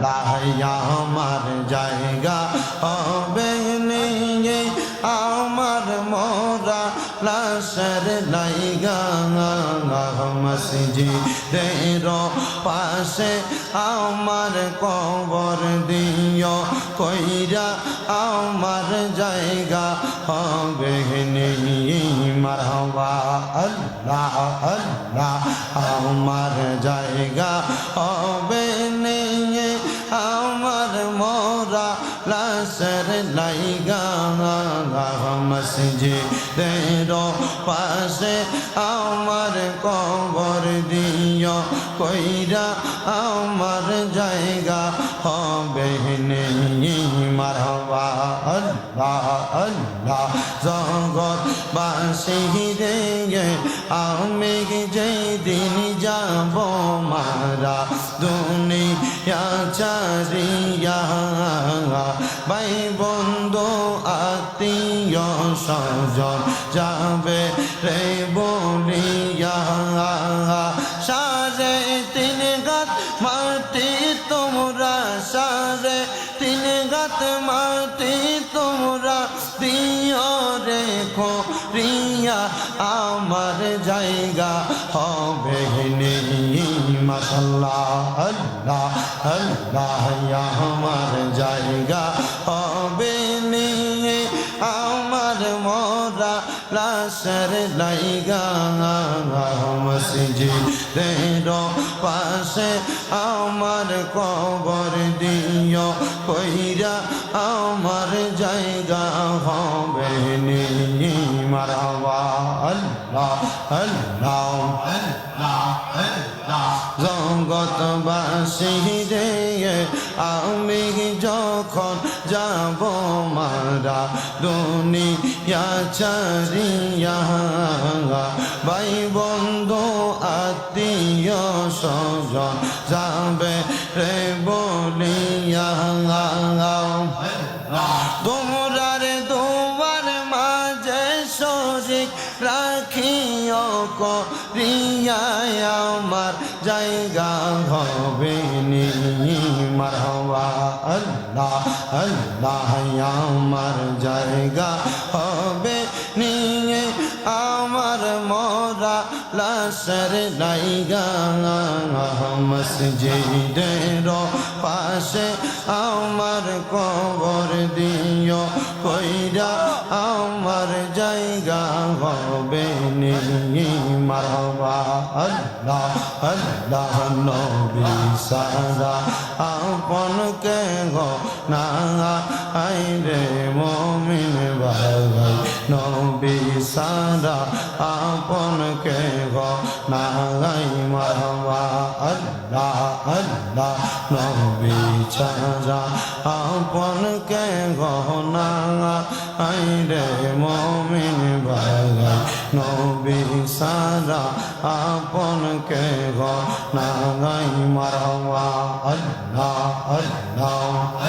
আল্লাহ আমার জায়গা হবে নিয়ে আমার মোরা লাশের লাইগা মসজিদের পাশে আমার কবর দিও, কইরা আমার জায়গা হবে নেই, মারহবা আল্লাহ আল্লাহ, আমার জায়গা হবে মসজিদের পাশে আমার কবর দিও কইরা আমার জায়গা হবে নেই মারহবা আল্লাহ আল্লাহ জগৎ বাসি রে আমি যেই দিন যাব মারা দুনিয়া চারিয়া ভাই বন্ধু, আত্মীয় স্বজন, যাবে রে বলিয়া। সারে তিন গাত মাটি তোমরা সারে তিন গাত মাটি তোমরা রিয়া আমার জায়গা হবে মাসাল্লাহ আল্লাহ আল্লাহ, আমার জায়গা হবে আমার মোরা লাশের লাইগা মসজিদের পাশে আমার কবর দিও, কইরা আমার জায়গা হবে জগৎবাসী রে আমি যখন যাব মারা, দুনিয়া চারিয়া ভাই বন্ধু আত্মীয় স্বজন যাবে রে বলিয়া, তোমরা রাখিও করিয়া আমার জায়গা হবে নি মারহবা আল্লাহ আল্লাহ আমার জায়গা হবে লাশের লাইগা মসজিদের পাশে আমার কবর দিও, কইরা আমার জায়গা হবে নি, মারহবা, আল্লাহ আল্লাহ, নবী সারা আপন কে গো না আই রে মমিন ভাই, নবী সারা আপন কে গো না গাই মারহবা আল্লাহ আল্লাহ, নবী সারা আপন কে গো না আই রে মমিন ভাই নবী সারা আপন কে গো না আল্লাহ আল্লাহ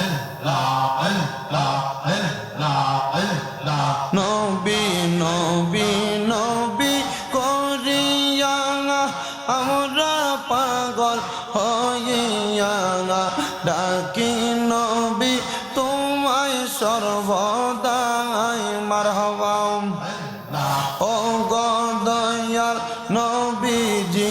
নবী নবী নবী করিয়া আমরা পাগল হইয়া ডাকি নবী, তোমায় সর্বদাই মারহবাম ও গদয়াল নবীজি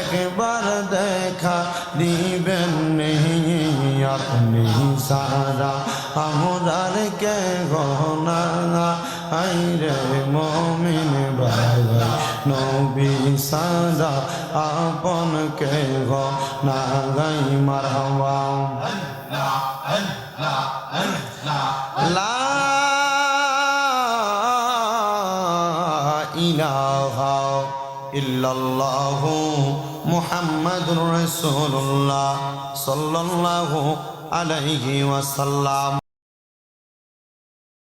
একবার দেখা দিবেন নেই আপনি সারা আমরার কে গহনা আইরে মমিন ভাই নবী সারা আপন কে গহনা গাই মারহবা। লা ইলাহা ইল্লাল্লাহু মুহাম্মাদুর রাসূলুল্লাহ সাল্লাল্লাহু আলাইহি ওয়াসাল্লাম।